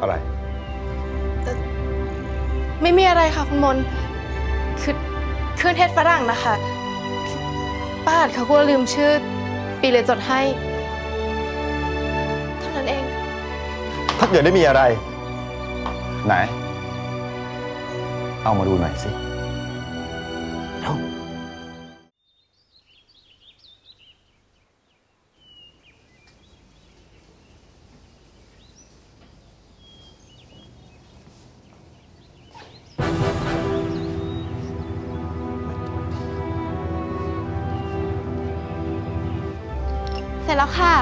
อะไร ไม่มีอะไรค่ะคุณมนคือเครื่องเทศฝรั่งนะคะคือป้าอาจเขากลัวลืมชื่อ ปีเลยจดให้เท่านั้นเอง ถ้าเกิดได้มีอะไร ไหน เอามาดูหน่อยสิเอา เสร็จแล้วค่ะ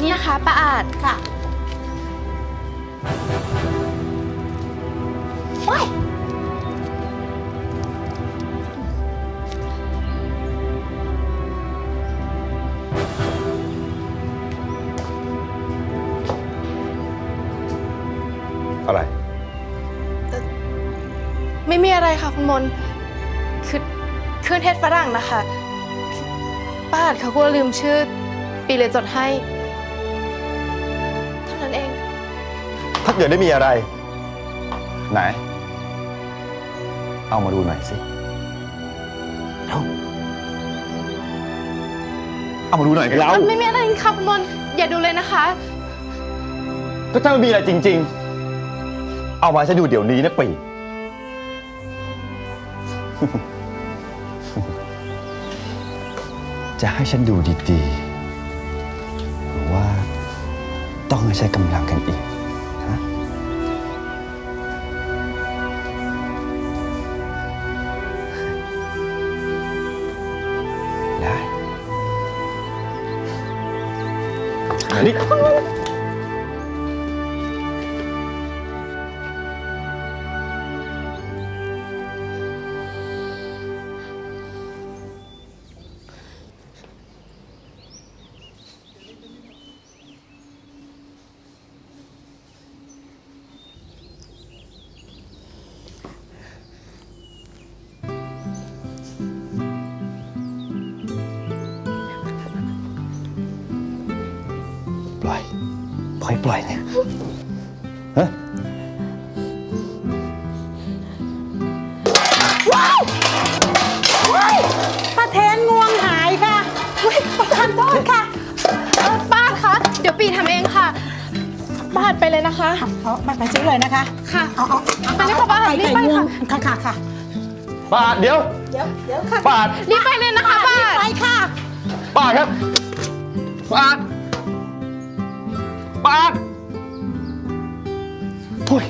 นี่นะคะป้าอาจค่ะอะไร ไม่มีอะไรค่ะคุณมนคือเครื่องเทศฝรั่งนะคะคือ ป้าอาจเขากลัวลืมชื่อ ปีเลยจดให้เท่านั้นเอง ถ้าเกิดได้มีอะไร ไหน เอามาดูหน่อยสิเอาเอามาดูหน่อยกันแล้วไม่มีอะไรค่ะคุณมนอย่าดูเลยนะคะ ก็ถ้ามันมีอะไรจริง ๆ เอามาให้ฉันดูเดี๋ยวนี้นะปี จะให้ฉันดูดีๆ หรือว่าต้องใช้กำลังกันอีกฮะได้ นี่ ปล่อย ปล่อยปล่อยเนี่ยฮะป้าเทนงวงหายค่ะอุ๊ยประทานโทษค่ะเอ่อป้าคะเดี๋ยวปีทำเองค่ะป้าอาจไปเลยนะคะ เอาไปไปซื้อเลยนะคะค่ะ เอาเอาเอาไปเลยค่ะป้าไก่รีบไก่ไปงวค่ะงค่ะค่ะค่ะปาดเดี๋ยว เดี๋ยวเดี๋ยวค่ะ ปาดรีบไปเลยนะคะป้า ไปค่ะ ปาดครับ ปาด ปาดโอ้ย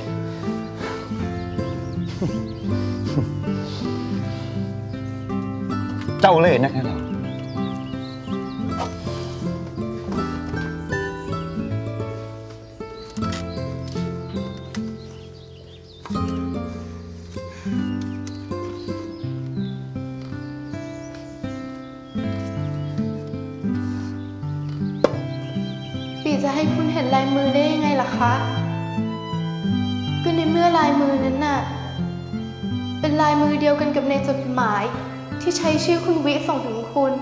เจ้าเล่ห์นักนะเรา ปีจะให้คุณเห็นลายมือได้ยังไงล่ะคะ ก็ในเมื่อลายมือนั้นน่ะ เป็นลายมือเดียวกันกับในจดหมายที่ใช้ชื่อคุณวิส่งถึงคุณ